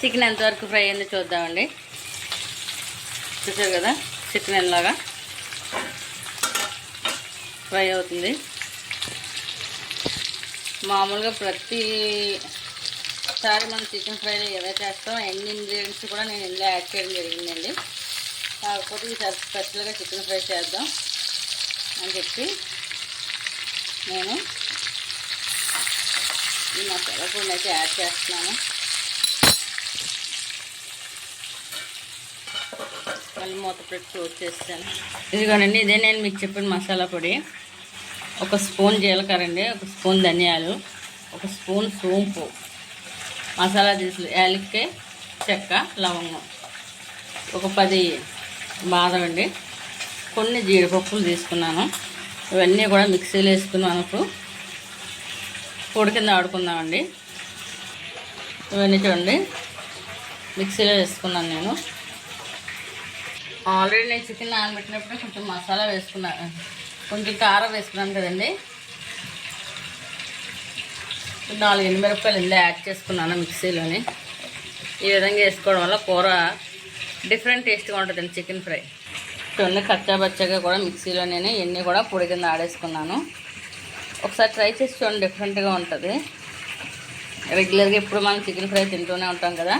Chicken ఎంతవరకు fry అయిందో చూద్దామండి. చూసారు కదా? చికెన్ ఎలాగా ఫ్రై అవుతుంది. మామూలుగా ప్రతి సారి మనం చికెన్ ఫ్రైలో ఏదైతే చేస్తాం ఎన్ని ఇంగ్రీడియంట్స్ కూడా నేను ఇందులో యాడ్ చేయడం జరిగిందండి. కాకపోతే ఈసారి స్పెషల్గా చికెన్ ఫ్రై చేద్దాం అని చెప్పి నేను ఈ మసాలా పొడిని అయితే యాడ్ చేస్తున్నాను. మళ్ళీ మూత పెట్టి క్లోజ్ చేస్తాను. ఇదిగోనండి ఇదే నేను మీకు చెప్పిన మసాలా పొడి. ఒక స్పూన్ జీలకర్ర అండి ఒక స్పూన్ ధనియాలు ఒక స్పూన్ సోంపు మసాలా దినుసులు యాలక్కాయ చెక్క లవంగం ఒక పది బాదం అండి కొన్ని జీడిపప్పులు తీసుకున్నాను. ఇవన్నీ కూడా మిక్సీలో వేసుకున్నాను ఇప్పుడు పొడి కింద ఆడుకుందామండి. ఇవన్నీ చూడండి మిక్సీలో వేసుకున్నాను నేను. ఆల్రెడీ నేను చికెన్ నానబెట్టినప్పుడు కొంచెం మసాలా వేసుకున్నాను కొంచెం కారం వేసుకున్నాను కదండి. నాలుగు ఎనిమిరపాయలు ఇందులో యాడ్ చేసుకున్నాను మిక్సీలోని. ఈ విధంగా వేసుకోవడం వల్ల కూర డిఫరెంట్ టేస్ట్గా ఉంటుందండి చికెన్ ఫ్రై. చూడండి కచ్చా బచ్చగా కూడా మిక్సీలో నేను ఇవన్నీ కూడా పొడి కింద ఆడేసుకున్నాను. ఒకసారి ట్రై చేసి చూడండి డిఫరెంట్గా ఉంటుంది. రెగ్యులర్గా ఇప్పుడు మనం చికెన్ ఫ్రై తింటూనే ఉంటాం కదా.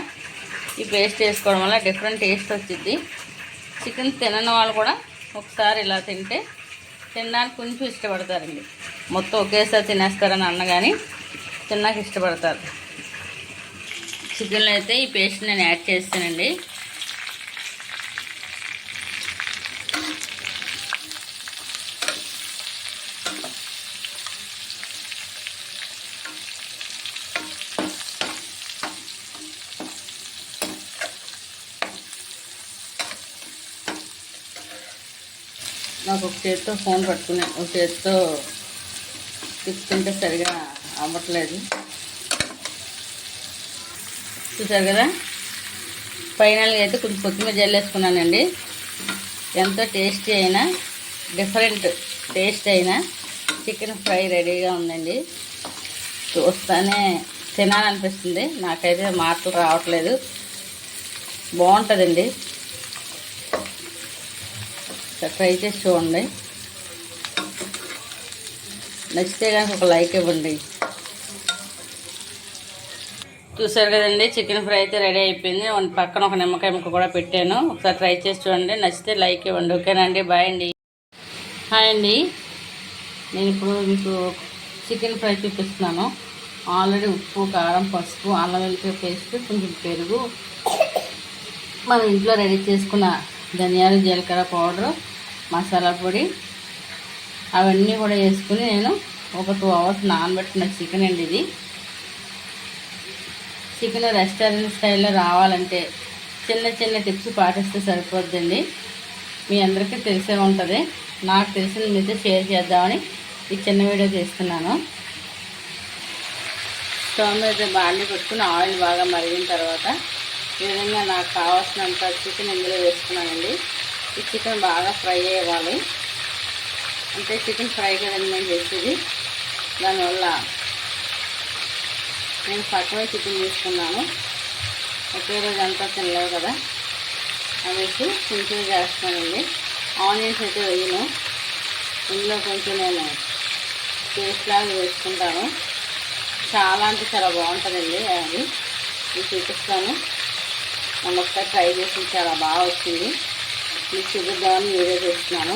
ఈ పేస్ట్ వేసుకోవడం వల్ల డిఫరెంట్ టేస్ట్ వచ్చింది చికెన్ తినని వాళ్ళు కూడా ఒకసారి ఇలా తింటే తినడానికి కొంచెం ఇష్టపడతారండి. మొత్తం ఒకేసారి తినేస్తారని అన్న కానీ తిన్నాక ఇష్టపడతారు. చికెన్లో అయితే ఈ పేస్ట్ నేను యాడ్ చేస్తానండి. నాకు ఒక చేతితో ఫోన్ పట్టుకున్నాను ఒక చేతితో తిప్పుతుంటే సరిగా అవ్వట్లేదు. చూసారు కదా? ఫైనల్గా అయితే కొంచెం కొత్తిమీర జల్లేసుకున్నానండి ఎంతో టేస్టీ అయినా డిఫరెంట్ టేస్ట్ అయినా చికెన్ ఫ్రై రెడీగా ఉందండి. చూస్తానే తినాలనిపిస్తుంది. నాకైతే మాటలు రావట్లేదు. బాగుంటుందండి. ట్రై చేసి చూడండి. నచ్చితే కనుక ఒక లైక్ ఇవ్వండి. చూసారు కదండి చికెన్ ఫ్రై అయితే రెడీ అయిపోయింది. పక్కన ఒక నిమ్మకాయ ముక్క కూడా పెట్టాను. ఒకసారి ట్రై చేసి చూడండి. నచ్చితే లైక్ ఇవ్వండి. ఓకేనండి బాయ్ అండి. హాయ్ అండి. నేను ఇప్పుడు మీకు చికెన్ ఫ్రై చూపిస్తున్నాను. ఆల్రెడీ ఉప్పు కారం పసుపు అల్లం వెల్లిపాయ పేస్ట్ కొంచెం పెరుగు. మనం ఇంట్లో రెడీ చేసుకున్న ధనియాలు జీలకర్ర పౌడరు. మసాలా పొడి. అవన్నీ కూడా వేసుకుని నేను ఒక టూ అవర్స్ నానబెట్టిన చికెన్ అండి ఇది. చికెన్ రెస్టారెంట్ స్టైల్లో రావాలంటే చిన్న చిన్న టిప్స్ పాటిస్తే సరిపోద్దండి. మీ అందరికీ తెలిసే ఉంటుంది. నాకు తెలిసిన మీతో షేర్ చేద్దామని ఈ చిన్న వీడియో తీస్తున్నాను స్టవ్ మీద బాండి పెట్టుకుని ఆయిల్ బాగా మరిగిన తర్వాత ఈ విధంగా నాకు కావాల్సినంత చికెన్ ఇందులో వేసుకున్నానండి. ఈ చికెన్ బాగా ఫ్రై అవ్వాలి అంటే చికెన్ ఫ్రై కదండి నేను చేసేది. దానివల్ల నేను పక్కనే చికెన్ తీసుకున్నాను. ఒకే రోజు అంతా తినలేవు కదా. అనేసి కొంచెం చేస్తానండి. ఆనియన్స్ అయితే వేయను. ఇందులో కొంచెం నేను పేస్ట్ లాగా వేసుకుంటాను. చాలా అంటే చాలా బాగుంటుందండి అది. ఈ చూపిస్తాను. మనం ఒకసారి ట్రై చేసి చాలా బాగా వచ్చింది. మీకు చూపిద్దామని వేరే చేస్తున్నాను.